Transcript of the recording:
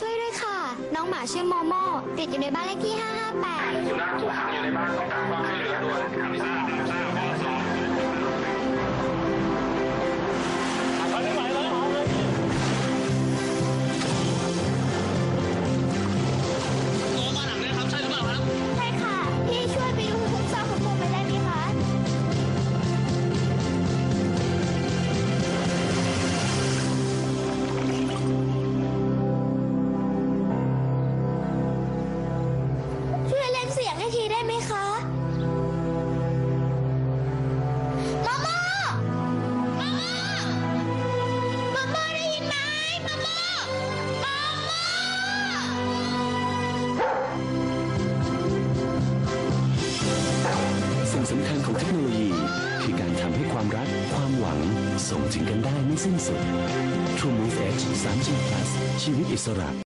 ช่วยด้วยค่ะ น้องหมาชื่อโมโมติดอยู่ในบ้านเลขที่ 558 สุนัขถูกขังอยู่ในบ้านต้องการความช่วยเหลือด่วน ไหมคะมาม่ามาม่ามาม่าได้ยินไหมมาม่ามาม่าสิ่งสำคัญของเทคโนโลยี คือการทำให้ความรัก ความหวัง ส่งถึงกันได้ไม่สิ้นสุด True Move Edge 3G Plus ชีวิตอิสระ